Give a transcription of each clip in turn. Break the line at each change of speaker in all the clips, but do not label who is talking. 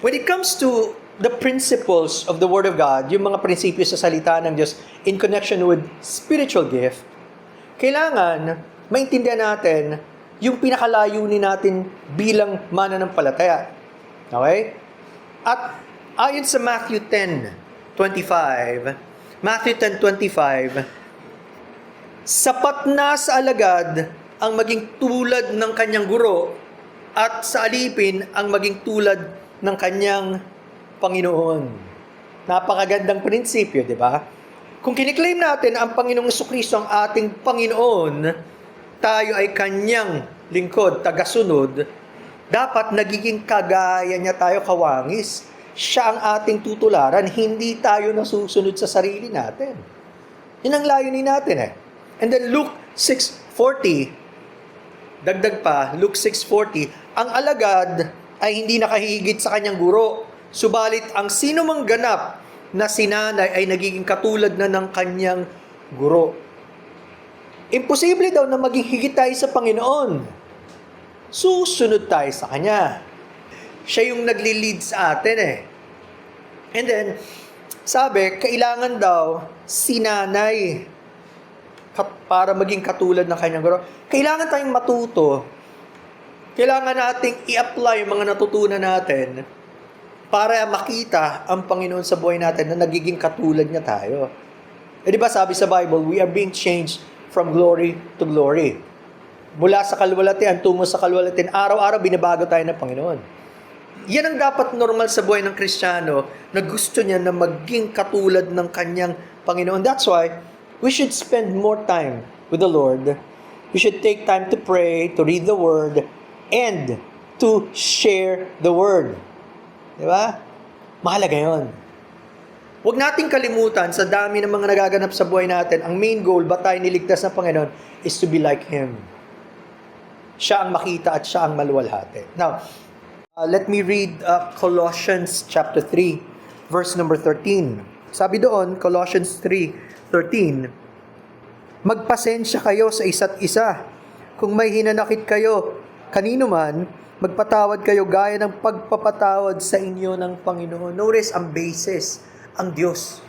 when it comes to the principles of the Word of God, yung mga prinsipyo sa salita ng Diyos in connection with spiritual gift, kailangan maintindihan natin yung pinakalayunin natin bilang mananampalataya. Okay? At ayon sa Matthew 10:25, Matthew 10:25, sapat na sa alagad ang maging tulad ng kanyang guro at sa alipin ang maging tulad ng kanyang Panginoon. Napakagandang prinsipyo, di ba? Kung kiniklaim natin ang Panginoong Kristo ang ating Panginoon, tayo ay kanyang lingkod, tagasunod, dapat nagiging kagaya niya tayo kawangis. Siya ang ating tutularan, hindi tayo nasusunod sa sarili natin. Yun ang layunin natin eh. And then Luke 6.40, dagdag pa, Luke 6.40, ang alagad ay hindi nakahigit sa kanyang guro. Subalit ang sino mang ganap na sinanay ay nagiging katulad na ng kanyang guro. Imposible daw na maging higit tayo sa Panginoon. Susunod tayo sa Kanya. Siya yung nagli-lead sa atin eh. And then, sabi, kailangan daw sinanay para maging katulad ng kanyang guro. Kailangan tayong matuto. Kailangan nating i-apply yung mga natutunan natin para makita ang Panginoon sa buhay natin na nagiging katulad niya tayo. Eh di ba sabi sa Bible, we are being changed from glory to glory. Mula sa kalwalatian tungo sa kalwalatian, araw-araw binabago tayo ng Panginoon. Yan ang dapat normal sa buhay ng Kristiyano na gusto niya na maging katulad ng kanyang Panginoon. That's why we should spend more time with the Lord. We should take time to pray, to read the Word, and to share the Word. Di ba? Mahalaga yon. Huwag nating kalimutan sa dami ng mga nagaganap sa buhay natin, ang main goal, ba tayo niligtas ng Panginoon, is to be like Him. Siya ang makita at siya ang maluwalhati. Now, uh, let me read uh, Colossians chapter 3, verse number 13. Sabi doon, Colossians 3:13, Magpasensya kayo sa isa't isa. Kung may hinanakit kayo, kanino man, magpatawad kayo gaya ng pagpapatawad sa inyo ng Panginoon. Notice ang basis, ang Diyos.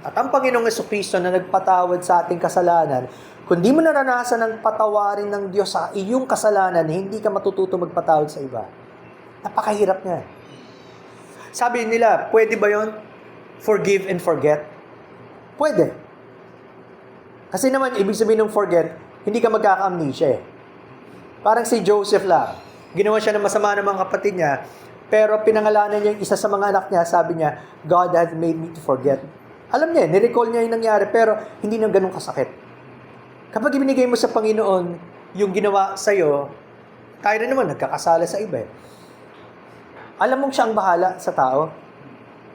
At ang Panginoong Kristo na nagpatawad sa ating kasalanan, kung di mo naranasan ang patawarin ng Diyos sa iyong kasalanan, hindi ka matututo magpatawad sa iba. Napakahirap niya. Sabi nila, pwede ba yon Forgive and forget? Pwede. Kasi naman, ibig sabihin ng forget, hindi ka magkaka-amnesia eh. Parang si Joseph lang. Ginawa siya ng masama ng mga kapatid niya, pero pinangalanan niya yung isa sa mga anak niya, sabi niya, God has made me to forget. Alam niya, nirecall niya yung nangyari, pero hindi na ganun kasakit. Kapag ibinigay mo sa Panginoon yung ginawa sa'yo, tayo na naman nagkakasala sa iba eh. Alam mong siya ang bahala sa tao.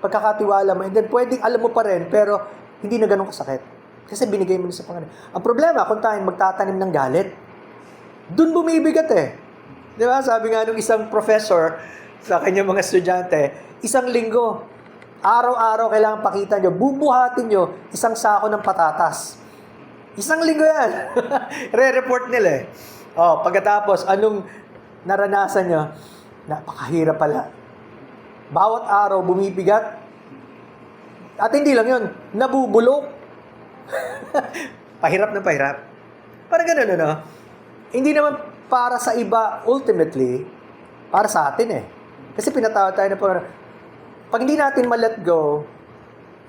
Pagkakatiwala mo, and then pwedeng alam mo pa rin, pero hindi na ganun kasakit. Kasi binigay mo na sa Panginoon. Ang problema, kung tayo magtatanim ng galit, dun bumibigat eh. Di ba? Sabi nga nung isang professor sa kanyang mga estudyante, isang linggo, araw-araw kailangan pakita nyo, bubuhatin nyo isang sako ng patatas. Isang linggo yan. Re-report nila eh. Oh, pagkatapos, anong naranasan nyo? Napakahirap pala. Bawat araw bumibigat. At hindi lang yun, nabubulok. pahirap na pahirap. Parang ganun, ano? Hindi naman para sa iba, ultimately, para sa atin eh. Kasi pinatawad tayo na parang, pag hindi natin ma-let go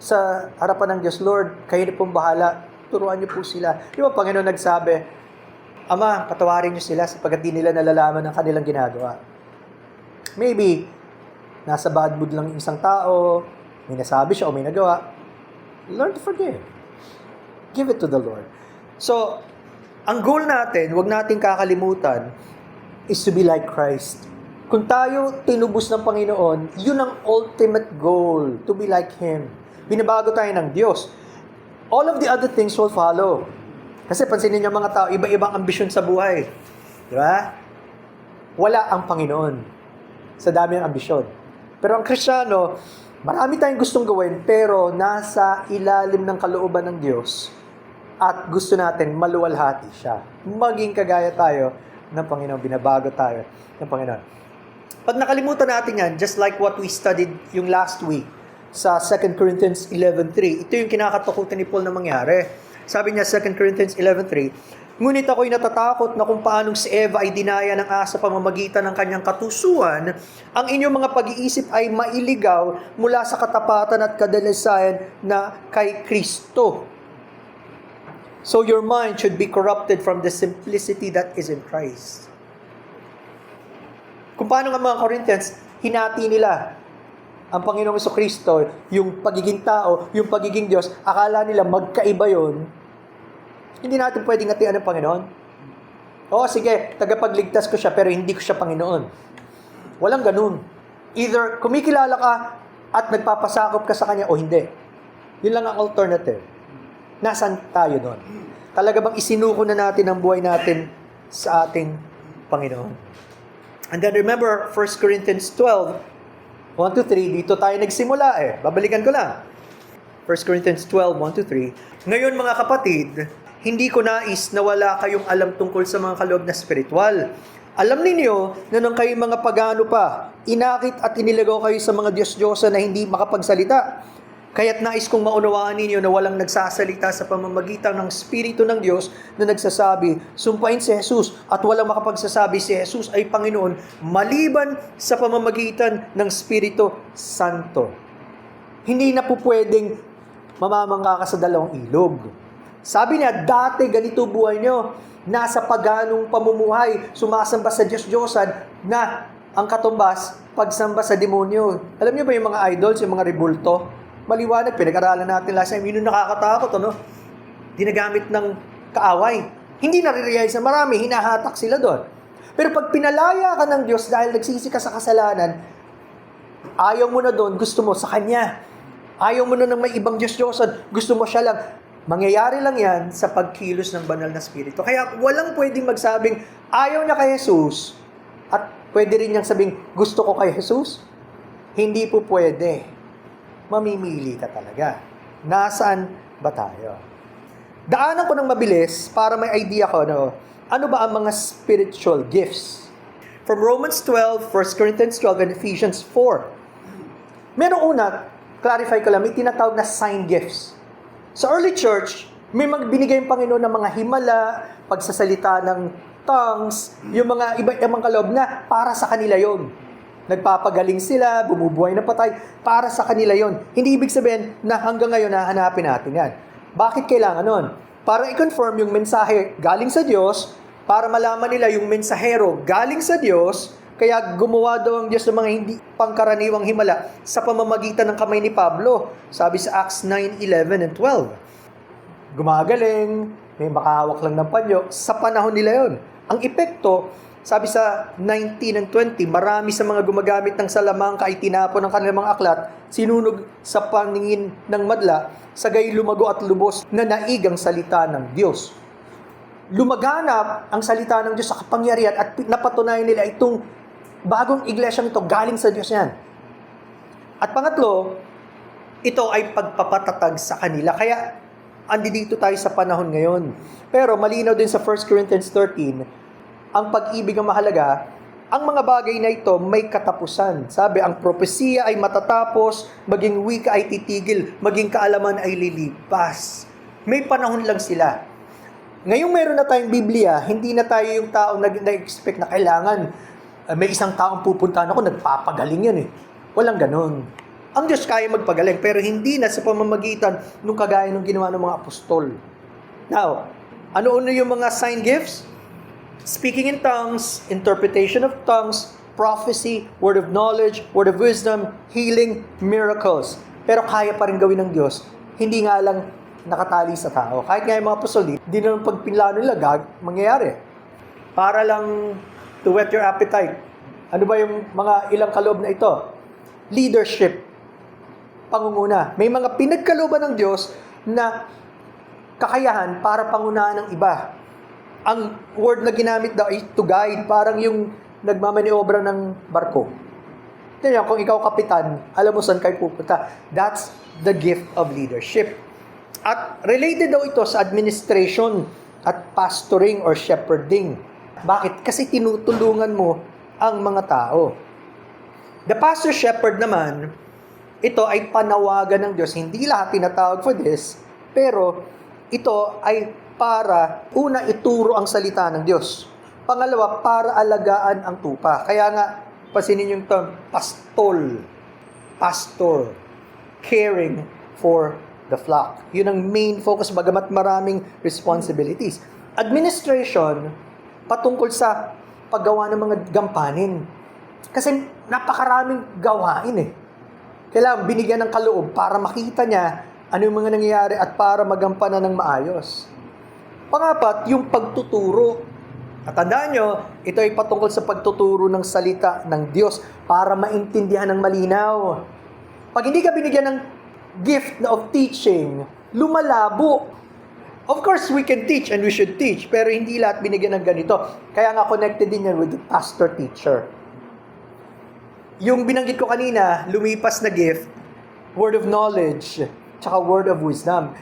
sa harapan ng Diyos, Lord, kayo na pong bahala, turuan niyo po sila. Di ba, Panginoon nagsabi, Ama, patawarin niyo sila sapagkat di nila nalalaman ang kanilang ginagawa. Maybe, nasa bad mood lang isang tao, may nasabi siya o may nagawa. Learn to forgive. Give it to the Lord. So, ang goal natin, wag nating kakalimutan, is to be like Christ. Kung tayo tinubos ng Panginoon, yun ang ultimate goal, to be like Him. Binabago tayo ng Diyos. All of the other things will follow. Kasi pansinin niyo mga tao, iba-ibang ambisyon sa buhay. Di ba? Wala ang Panginoon sa dami ng ambisyon. Pero ang Kristiyano, marami tayong gustong gawin, pero nasa ilalim ng kalooban ng Diyos at gusto natin maluwalhati siya. Maging kagaya tayo ng Panginoon, binabago tayo ng Panginoon. Pag nakalimutan natin yan, just like what we studied yung last week sa 2 Corinthians 11.3, ito yung kinakatakutan ni Paul na mangyari. Sabi niya 2 Corinthians 11.3, Ngunit ako'y natatakot na kung paanong si Eva ay dinaya ng asa pamamagitan ng kanyang katusuan, ang inyong mga pag-iisip ay mailigaw mula sa katapatan at kadalasayan na kay Kristo. So your mind should be corrupted from the simplicity that is in Christ. Kung paano nga mga Corinthians, hinati nila ang Panginoong Iso Kristo, yung pagiging tao, yung pagiging Diyos, akala nila magkaiba yon. Hindi natin pwedeng hatian ng Panginoon. Oo, sige, tagapagligtas ko siya, pero hindi ko siya Panginoon. Walang ganun. Either kumikilala ka at nagpapasakop ka sa Kanya o hindi. Yun lang ang alternative. Nasaan tayo doon? Talaga bang isinuko na natin ang buhay natin sa ating Panginoon? And then remember, 1 Corinthians 12, 1 to 3, dito tayo nagsimula eh. Babalikan ko lang. 1 Corinthians 12, 1 to 3. Ngayon mga kapatid, hindi ko nais na wala kayong alam tungkol sa mga kaloob na spiritual. Alam ninyo na nung kayo mga pagano pa, inakit at inilagaw kayo sa mga Diyos-Diyosa na hindi makapagsalita. Kaya't nais kong maunawaan ninyo na walang nagsasalita sa pamamagitan ng Espiritu ng Diyos na nagsasabi, sumpain si Jesus at walang makapagsasabi si Jesus ay Panginoon maliban sa pamamagitan ng Espiritu Santo. Hindi na po pwedeng mamamangka ka sa dalawang ilog. Sabi niya, dati ganito buhay nyo, nasa paganong pamumuhay, sumasamba sa Diyos-Diyosan na ang katumbas, pagsamba sa demonyo. Alam niyo ba yung mga idols, yung mga rebulto? Maliwanag, pinag-aralan natin last time, yun yung nakakatakot, ano? Dinagamit ng kaaway. Hindi nare-realize na marami, hinahatak sila doon. Pero pag pinalaya ka ng Diyos dahil nagsisi ka sa kasalanan, ayaw mo na doon, gusto mo sa Kanya. Ayaw mo na ng may ibang Diyos-Diyosan, gusto mo siya lang. Mangyayari lang yan sa pagkilos ng banal na spirito. Kaya walang pwedeng magsabing ayaw niya kay Jesus at pwede rin niyang sabing gusto ko kay Jesus. Hindi po pwede. Mamimili ka talaga. Nasaan ba tayo? Daanan ko ng mabilis para may idea ko no, ano ba ang mga spiritual gifts. From Romans 12, 1 Corinthians 12, and Ephesians 4. Merong una, clarify ko lang, may tinatawag na sign gifts. Sa early church, may magbinigay yung Panginoon ng mga himala, pagsasalita ng tongues, yung mga iba ibang kaloob na para sa kanila yon. Nagpapagaling sila, bumubuhay na patay, para sa kanila yon. Hindi ibig sabihin na hanggang ngayon nahanapin natin yan. Bakit kailangan nun? Para i-confirm yung mensahe galing sa Diyos, para malaman nila yung mensahero galing sa Diyos, kaya gumawa daw ang Diyos ng mga hindi pangkaraniwang himala sa pamamagitan ng kamay ni Pablo. Sabi sa Acts 9, 11, and 12. Gumagaling, may makahawak lang ng panyo. Sa panahon nila yon. Ang epekto, sabi sa 19 and 20, marami sa mga gumagamit ng salamangka ay tinapon ng kanilang mga aklat, sinunog sa paningin ng madla, sagay lumago at lubos na naigang salita ng Diyos. Lumaganap ang salita ng Diyos sa kapangyarihan at napatunayan nila itong bagong iglesyang ito, galing sa Diyos yan. At pangatlo, ito ay pagpapatatag sa kanila. Kaya, andi dito tayo sa panahon ngayon. Pero malinaw din sa 1 Corinthians 13, ang pag-ibig ang mahalaga, ang mga bagay na ito may katapusan. Sabi, ang propesiya ay matatapos, maging wika ay titigil, maging kaalaman ay lilipas. May panahon lang sila. Ngayong meron na tayong Biblia, hindi na tayo yung tao na na-expect na kailangan uh, may isang taong pupuntahan ako, nagpapagaling yan eh. Walang ganun. Ang Diyos kaya magpagaling, pero hindi na sa pamamagitan nung kagaya nung ginawa ng mga apostol. Now, ano-ano yung mga sign gifts? Speaking in tongues, interpretation of tongues, prophecy, word of knowledge, word of wisdom, healing, miracles. Pero kaya pa rin gawin ng Diyos. Hindi nga lang nakatali sa tao. Kahit nga yung mga apostol, di na pag pinlano nila, gag, mangyayari. Para lang to whet your appetite. Ano ba yung mga ilang kaloob na ito? Leadership. Pangunguna. May mga pinagkalooban ng Diyos na kakayahan para pangunahan ng iba. Ang word na ginamit daw ay to guide, parang yung nagmamaniobra ng barko. Kaya kung ikaw kapitan, alam mo saan kayo pupunta. That's the gift of leadership. At related daw ito sa administration at pastoring or shepherding. Bakit? Kasi tinutulungan mo ang mga tao. The pastor shepherd naman, ito ay panawagan ng Diyos. Hindi lahat tinatawag for this, pero ito ay para una ituro ang salita ng Diyos. Pangalawa, para alagaan ang tupa. Kaya nga, pasinin yung term, pastol. Pastor. Caring for the flock. Yun ang main focus, bagamat maraming responsibilities. Administration, patungkol sa paggawa ng mga gampanin. Kasi napakaraming gawain eh. Kailangan binigyan ng kaloob para makita niya ano yung mga nangyayari at para magampanan ng maayos. Pangapat, yung pagtuturo. At tandaan nyo, ito ay patungkol sa pagtuturo ng salita ng Diyos para maintindihan ng malinaw. Pag hindi ka binigyan ng gift of teaching, lumalabo. Of course, we can teach and we should teach, pero hindi lahat binigyan ng ganito. Kaya nga connected din yan with the pastor-teacher. Yung binanggit ko kanina, lumipas na gift, word of knowledge, tsaka word of wisdom.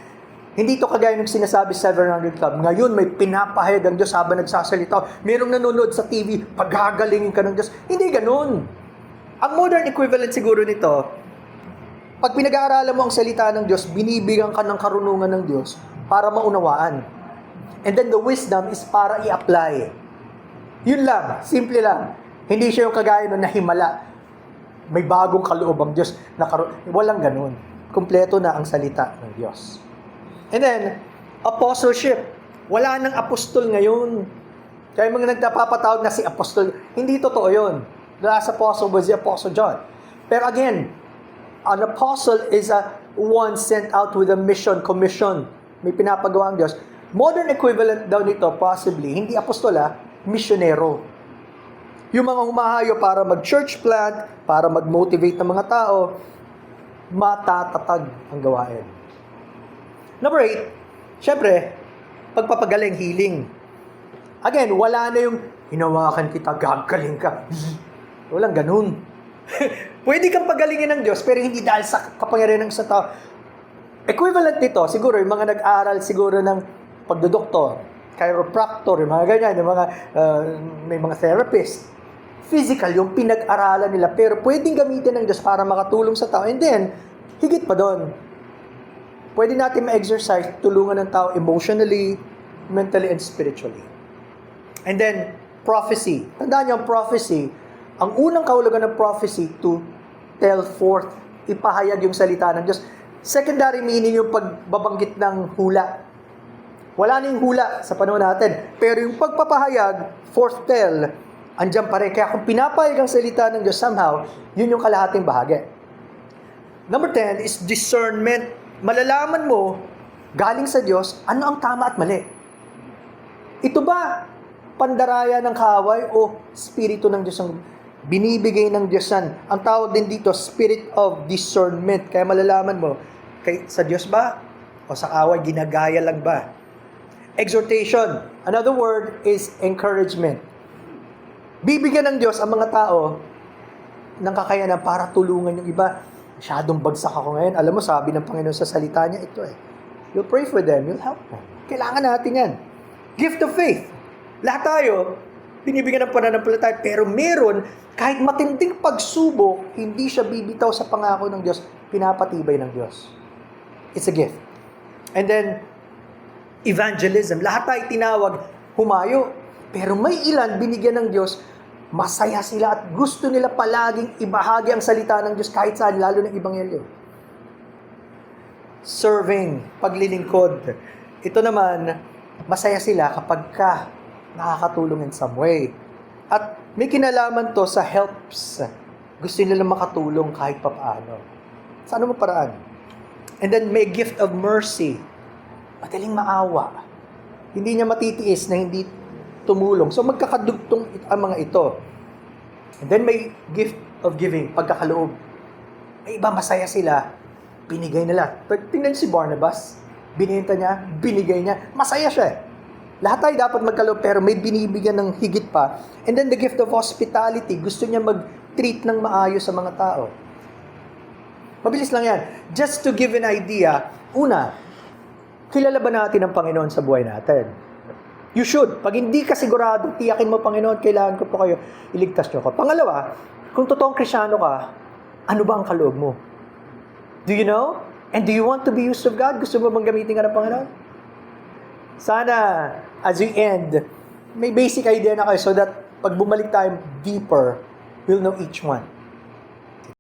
Hindi to kagaya ng sinasabi sa 700 Club. Ngayon, may pinapahayag ang Diyos habang nagsasalita. Merong nanonood sa TV, paghagalingin ka ng Diyos. Hindi ganun. Ang modern equivalent siguro nito, pag pinag-aaralan mo ang salita ng Diyos, binibigyan ka ng karunungan ng Diyos para maunawaan. And then the wisdom is para i-apply. Yun lang, simple lang. Hindi siya yung kagaya ng nahimala. May bagong kaloob ang Diyos. Na karu- Walang ganun. Kompleto na ang salita ng Diyos. And then, apostleship. Wala nang apostol ngayon. Kaya mga nagpapatawag na si apostol, hindi totoo yun. The last apostle was the apostle John. Pero again, an apostle is a one sent out with a mission, commission. May pinapagawa ang Diyos. Modern equivalent daw nito, possibly, hindi apostola, misyonero. Yung mga humahayo para mag-church plant, para mag-motivate ng mga tao, matatatag ang gawain. Number eight, syempre, pagpapagaling, healing. Again, wala na yung hinawakan kita, gagaling ka. Walang ganun. Pwede kang pagalingin ng Diyos, pero hindi dahil sa kapangyarihan ng isang tao. Equivalent nito, siguro, yung mga nag-aral siguro ng pagdodoktor, chiropractor, yung mga ganyan, yung mga, uh, may mga therapist. Physical, yung pinag-aralan nila, pero pwedeng gamitin ng Diyos para makatulong sa tao. And then, higit pa doon, pwede natin ma-exercise, tulungan ng tao emotionally, mentally, and spiritually. And then, prophecy. Tandaan niyo prophecy, ang unang kahulugan ng prophecy to tell forth, ipahayag yung salita ng Diyos. Secondary meaning yung pagbabanggit ng hula. Wala na yung hula sa panahon natin. Pero yung pagpapahayag, fourth tell, andyan pa rin. Kaya kung pinapahayag ang salita ng Diyos somehow, yun yung kalahating bahagi. Number 10 is discernment. Malalaman mo, galing sa Diyos, ano ang tama at mali. Ito ba pandaraya ng kaway o spirito ng Diyos ang binibigay ng Diyos yan? Ang tawag din dito, spirit of discernment. Kaya malalaman mo, kay, sa Diyos ba? O sa kaway, ginagaya lang ba? Exhortation. Another word is encouragement. Bibigyan ng Diyos ang mga tao ng kakayanan para tulungan yung iba. Masyadong bagsak ako ngayon. Alam mo, sabi ng Panginoon sa salita niya, ito eh. You'll pray for them, you'll help them. Kailangan natin yan. Gift of faith. Lahat tayo, binibigyan ng pananampalataya, pero meron, kahit matinding pagsubok, hindi siya bibitaw sa pangako ng Diyos, pinapatibay ng Diyos. It's a gift. And then, evangelism. Lahat tayo tinawag, humayo. Pero may ilan binigyan ng Diyos, masaya sila at gusto nila palaging ibahagi ang salita ng Diyos kahit saan, lalo ng Ebanghelyo. Serving, paglilingkod. Ito naman, masaya sila kapag ka nakakatulong in some way. At may kinalaman to sa helps. Gusto nila makatulong kahit papaano. Sa ano mo paraan? And then may gift of mercy. Madaling maawa. Hindi niya matitiis na hindi tumulong. So magkakadugtong ang mga ito. And then may gift of giving, pagkakaloob. May iba masaya sila, binigay nila. Pag tingnan si Barnabas, binenta niya, binigay niya, masaya siya. eh. Lahat tayo dapat magkaloob pero may binibigyan ng higit pa. And then the gift of hospitality, gusto niya mag-treat ng maayos sa mga tao. Mabilis lang yan. Just to give an idea, una, kilala ba natin ang Panginoon sa buhay natin? You should. Pag hindi ka sigurado, tiyakin mo, Panginoon, kailangan ko po kayo, iligtas niyo ko. Pangalawa, kung totoong krisyano ka, ano ba ang kaloob mo? Do you know? And do you want to be used of God? Gusto mo bang gamitin ka ng Panginoon? Sana, as we end, may basic idea na kayo so that pag bumalik tayo deeper, we'll know each one.